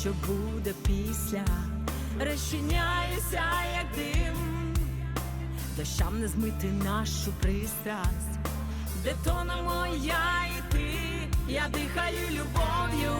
що буде після, розчиняюся, як дим, дощам не змити нашу пристрасть, де тонемо я і ти, я дихаю любов'ю,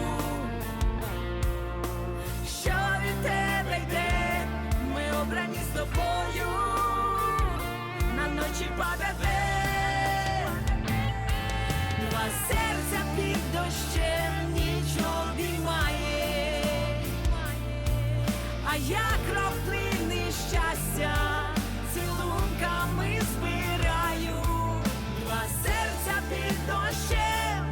а я краплини щастя цілунками збираю, два серця під дощем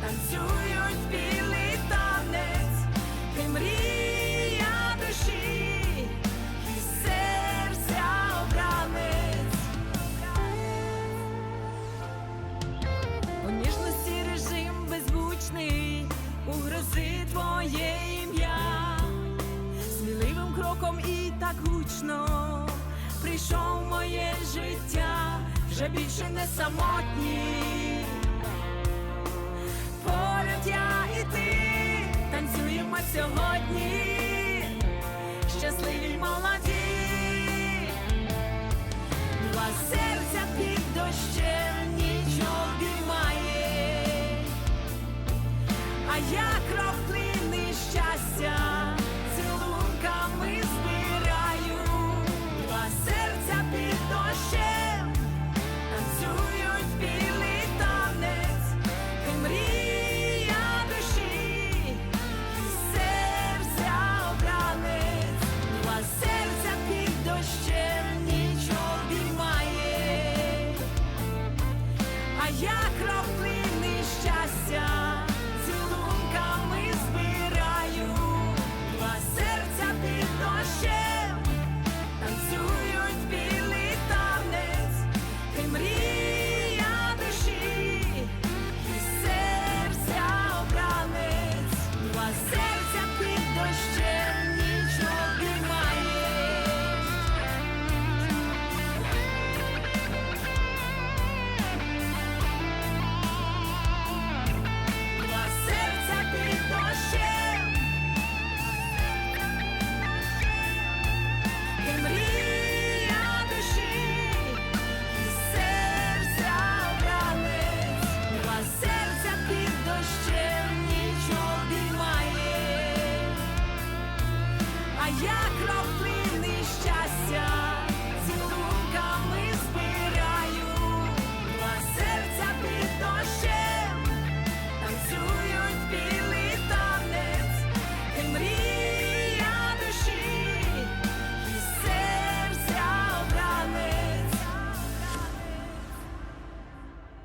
танцюють білий танець, ти мрія душі і серця обранець. У ніжності режим беззвучний, у грози твоє так гучно прийшов моє життя, вже більше не самотній. Поряд я і ти танцюємо сьогодні, said як раб.